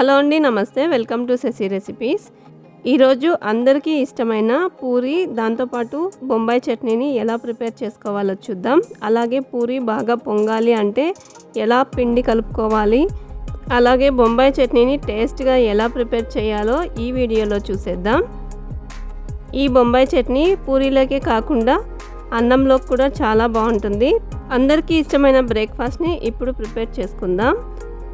Hello అండి నమస్తే. Welcome to Sashi recipes. ఈరోజు అందరికీ ఇష్టమైన పూరి దాంతోపాటు బొంబాయి చట్నీని ఎలా ప్రిపేర్ చేసుకోవాలో చూద్దాం. అలాగే పూరి బాగా పొంగాలి అంటే ఎలా పిండి కలుపుకోవాలి అలాగే బొంబాయి చట్నీని టేస్ట్గా ఎలా ప్రిపేర్ చేయాలో ఈ వీడియోలో చూసేద్దాం. ఈ బొంబాయి చట్నీ పూరీలోకే కాకుండా అన్నంలోకి కూడా చాలా బాగుంటుంది. అందరికీ ఇష్టమైన బ్రేక్ఫాస్ట్ని ఇప్పుడు ప్రిపేర్ చేసుకుందాం.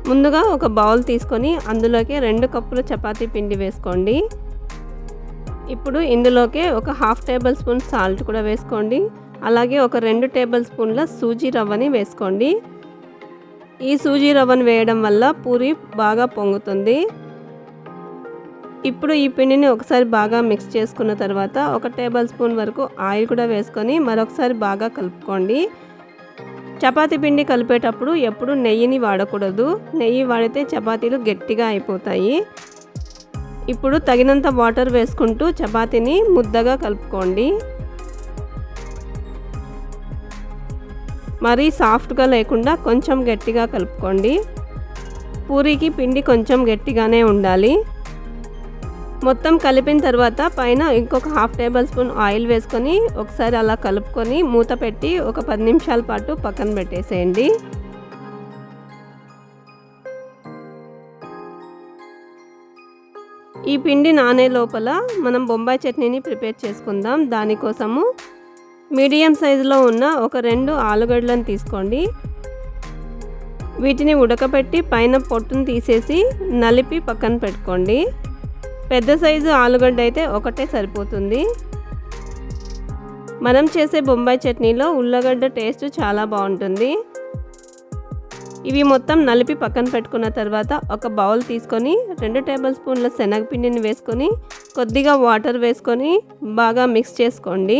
ముందుగా ఒక బౌల్ తీసుకొని అందులోకి రెండు కప్పులు చపాతీ పిండి వేసుకోండి. ఇప్పుడు ఇందులోకి ఒక హాఫ్ టేబుల్ స్పూన్ సాల్ట్ కూడా వేసుకోండి. అలాగే ఒక రెండు టేబుల్ స్పూన్ల సూజీ రవ్వని వేసుకోండి. ఈ సూజీ రవ్వను వేయడం వల్ల పూరి బాగా పొంగుతుంది. ఇప్పుడు ఈ పిండిని ఒకసారి బాగా మిక్స్ చేసుకున్న తర్వాత ఒక టేబుల్ స్పూన్ వరకు ఆయిల్ కూడా వేసుకొని మరొకసారి బాగా కలుపుకోండి. చపాతీ పిండి కలిపేటప్పుడు ఎప్పుడు నెయ్యిని వాడకూడదు. నెయ్యి వాడితే చపాతీలు గట్టిగా అయిపోతాయి. ఇప్పుడు తగినంత వాటర్ వేసుకుంటూ చపాతీని ముద్దగా కలుపుకోండి. మరీ సాఫ్ట్గా లేకుండా కొంచెం గట్టిగా కలుపుకోండి. పూరీకి పిండి కొంచెం గట్టిగానే ఉండాలి. మొత్తం కలిపిన తర్వాత పైన ఇంకొక హాఫ్ టేబుల్ స్పూన్ ఆయిల్ వేసుకొని ఒకసారి అలా కలుపుకొని మూత పెట్టి ఒక పది నిమిషాల పాటు పక్కన పెట్టేసేయండి. ఈ పిండి నానే లోపల మనం బొంబాయి చట్నీని ప్రిపేర్ చేసుకుందాం. దానికోసము మీడియం సైజులో ఉన్న ఒక రెండు ఆలుగడ్డలను తీసుకోండి. వీటిని ఉడకబెట్టి పైన పొట్టును తీసేసి నలిపి పక్కన పెట్టుకోండి. పెద్ద సైజు ఆలుగడ్డ అయితే ఒకటే సరిపోతుంది. మనం చేసే బొంబాయి చట్నీలో ఉల్లగడ్డ టేస్ట్ చాలా బాగుంటుంది. ఇవి మొత్తం నలిపి పక్కన పెట్టుకున్న తర్వాత ఒక బౌల్ తీసుకొని రెండు టేబుల్ స్పూన్ల శనగపిండిని వేసుకొని కొద్దిగా వాటర్ వేసుకొని బాగా మిక్స్ చేసుకోండి.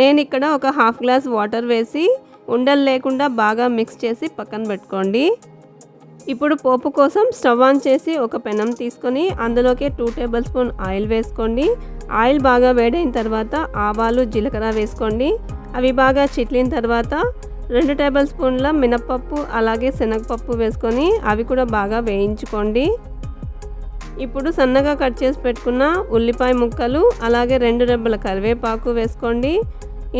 నేను ఇక్కడ ఒక హాఫ్ గ్లాస్ వాటర్ వేసి ఉండలు లేకుండా బాగా మిక్స్ చేసి పక్కన పెట్టుకోండి. ఇప్పుడు పోపు కోసం స్టవ్ ఆన్ చేసి ఒక పెనం తీసుకొని అందులోకి టూ టేబుల్ స్పూన్ ఆయిల్ వేసుకోండి. ఆయిల్ బాగా వేడైన తర్వాత ఆవాలు జీలకర్ర వేసుకోండి. అవి బాగా చిట్లిన తర్వాత రెండు టేబుల్ స్పూన్ల మినప్పప్పు అలాగే శనగపప్పు వేసుకొని అవి కూడా బాగా వేయించుకోండి. ఇప్పుడు సన్నగా కట్ చేసి పెట్టుకున్న ఉల్లిపాయ ముక్కలు అలాగే రెండు రెబ్బల కరివేపాకు వేసుకోండి.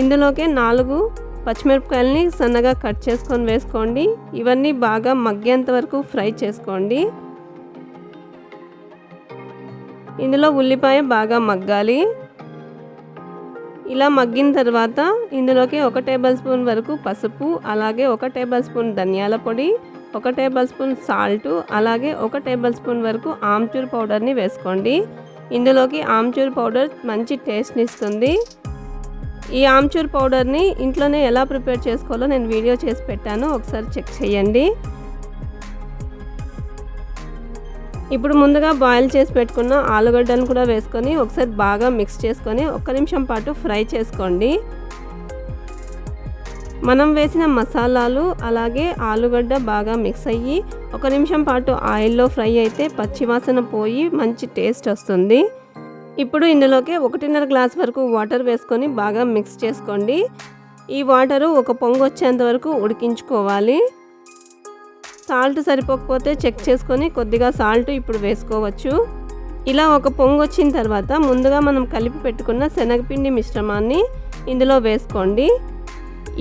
ఇందులోకే నాలుగు పచ్చిమిరపకాయలని సన్నగా కట్ చేసుకొని వేసుకోండి. ఇవన్నీ బాగా మగ్గేంత వరకు ఫ్రై చేసుకోండి. ఇందులో ఉల్లిపాయ బాగా మగ్గాలి. ఇలా మగ్గిన తర్వాత ఇందులోకి ఒక టేబుల్ స్పూన్ వరకు పసుపు అలాగే ఒక టేబుల్ స్పూన్ ధనియాల పొడి ఒక టేబుల్ స్పూన్ సాల్ట్ అలాగే ఒక టేబుల్ స్పూన్ వరకు ఆమ్చూర్ పౌడర్ని వేసుకోండి. ఇందులోకి ఆమ్చూర్ పౌడర్ మంచి టేస్ట్ని ఇస్తుంది. ఈ ఆమ్చూర్ పౌడర్ని ఇంట్లోనే ఎలా ప్రిపేర్ చేసుకోవాలో నేను వీడియో చేసి పెట్టాను. ఒకసారి చెక్ చేయండి. ఇప్పుడు ముందుగా బాయిల్ చేసి పెట్టుకున్న ఆలుగడ్డను కూడా వేసుకొని ఒకసారి బాగా మిక్స్ చేసుకొని ఒక్క నిమిషం పాటు ఫ్రై చేసుకోండి. మనం వేసిన మసాలాలు అలాగే ఆలుగడ్డ బాగా మిక్స్ అయ్యి ఒక నిమిషం పాటు ఆయిల్లో ఫ్రై అయితే పచ్చివాసన పోయి మంచి టేస్ట్ వస్తుంది. ఇప్పుడు ఇందులోకి ఒకటిన్నర గ్లాస్ వరకు వాటర్ వేసుకొని బాగా మిక్స్ చేసుకోండి. ఈ వాటరు ఒక పొంగు వచ్చేంత వరకు ఉడికించుకోవాలి. సాల్ట్ సరిపోకపోతే చెక్ చేసుకొని కొద్దిగా సాల్ట్ ఇప్పుడు వేసుకోవచ్చు. ఇలా ఒక పొంగు వచ్చిన తర్వాత ముందుగా మనం కలిపి పెట్టుకున్న శనగపిండి మిశ్రమాన్ని ఇందులో వేసుకోండి.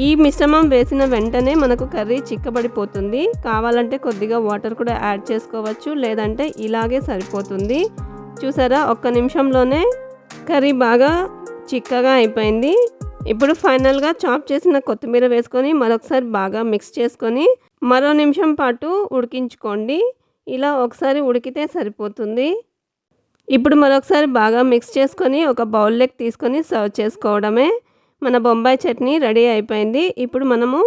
ఈ మిశ్రమం వేసిన వెంటనే మనకు కర్రీ చిక్కబడిపోతుంది. కావాలంటే కొద్దిగా వాటర్ కూడా యాడ్ చేసుకోవచ్చు. లేదంటే ఇలాగే సరిపోతుంది. చూసారా? ఒక్క నిమిషంలోనే కర్రీ బాగా చిక్కగా అయిపోయింది. ఇప్పుడు ఫైనల్గా చాప్ చేసిన కొత్తిమీర వేసుకొని మరొకసారి బాగా మిక్స్ చేసుకొని మరో నిమిషం పాటు ఉడికించుకోండి. ఇలా ఒకసారి ఉడికితే సరిపోతుంది. ఇప్పుడు మరొకసారి బాగా మిక్స్ చేసుకొని ఒక బౌల్లోకి తీసుకొని సర్వ్ చేసుకోవడమే. మన బొంబాయి చట్నీ రెడీ అయిపోయింది. ఇప్పుడు మనము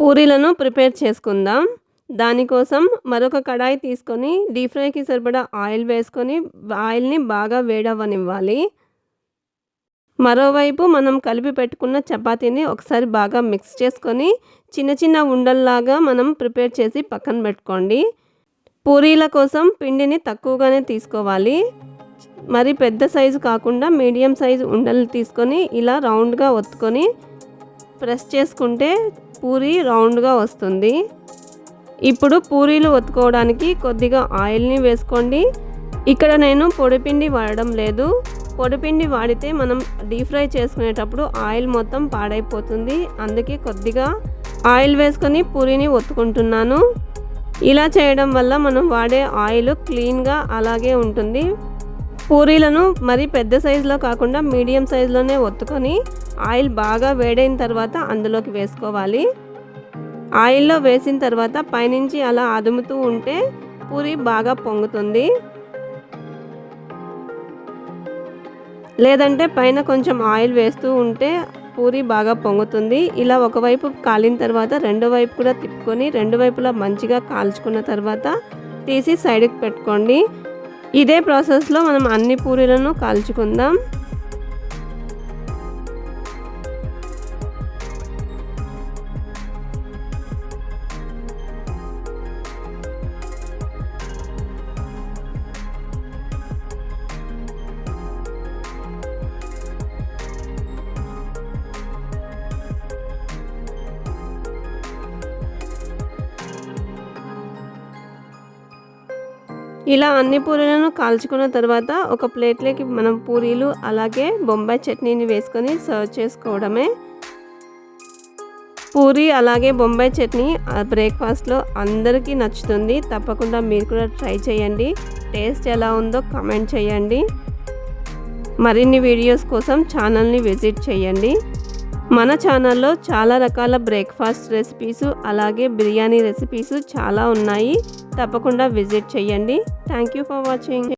పూరీలను ప్రిపేర్ చేసుకుందాం. దానికోసం మరొక కడాయి తీసుకొని డీప్ ఫ్రైకి సరిపడా ఆయిల్ వేసుకొని ఆయిల్ని బాగా వేడవ్వనివ్వాలి. మరోవైపు మనం కలిపి పెట్టుకున్న చపాతీని ఒకసారి బాగా మిక్స్ చేసుకొని చిన్న చిన్న ఉండల్లాగా మనం ప్రిపేర్ చేసి పక్కన పెట్టుకోండి. పూరీల కోసం పిండిని తక్కువగానే తీసుకోవాలి. మరి పెద్ద సైజు కాకుండా మీడియం సైజు ఉండలు తీసుకొని ఇలా రౌండ్గా ఒత్తుకొని ప్రెస్ చేసుకుంటే పూరి రౌండ్గా వస్తుంది. ఇప్పుడు పూరీలు ఒత్తుకోవడానికి కొద్దిగా ఆయిల్ని వేసుకోండి. ఇక్కడ నేను పొడిపిండి వాడడం లేదు. పొడిపిండి వాడితే మనం డీప్ ఫ్రై చేసుకునేటప్పుడు ఆయిల్ మొత్తం పాడైపోతుంది. అందుకే కొద్దిగా ఆయిల్ వేసుకొని పూరీని ఒత్తుకుంటున్నాను. ఇలా చేయడం వల్ల మనం వాడే ఆయిల్ క్లీన్గా అలాగే ఉంటుంది. పూరీలను మరి పెద్ద సైజులో కాకుండా మీడియం సైజులోనే ఒత్తుకొని ఆయిల్ బాగా వేడైన తర్వాత అందులోకి వేసుకోవాలి. ఆయిల్లో వేసిన తర్వాత పైనుంచి అలా అదుముతూ ఉంటే పూరి బాగా పొంగుతుంది. లేదంటే పైన కొంచెం ఆయిల్ వేస్తూ ఉంటే పూరి బాగా పొంగుతుంది. ఇలా ఒకవైపు కాలిన తర్వాత రెండో వైపు కూడా తిప్పుకొని రెండు వైపులా మంచిగా కాల్చుకున్న తర్వాత తీసి సైడ్కి పెట్టుకోండి. ఇదే ప్రాసెస్లో మనం అన్ని పూరీలను కాల్చుకుందాం. ఇలా అన్ని పూరీలను కాల్చుకున్న తర్వాత ఒక ప్లేట్లోకి మనం పూరీలు అలాగే బొంబాయి చట్నీని వేసుకొని సర్వ్ చేసుకోవడమే. పూరి అలాగే బొంబాయి చట్నీ బ్రేక్ఫాస్ట్లో అందరికీ నచ్చుతుంది. తప్పకుండా మీరు కూడా ట్రై చేయండి. టేస్ట్ ఎలా ఉందో కమెంట్ చేయండి. మరిన్ని వీడియోస్ కోసం ఛానల్ని విజిట్ చేయండి. మన ఛానల్లో చాలా రకాల బ్రేక్ఫాస్ట్ రెసిపీస్ అలాగే బిర్యానీ రెసిపీస్ చాలా ఉన్నాయి. తప్పకుండా విజిట్ చేయండి. Thank you for watching.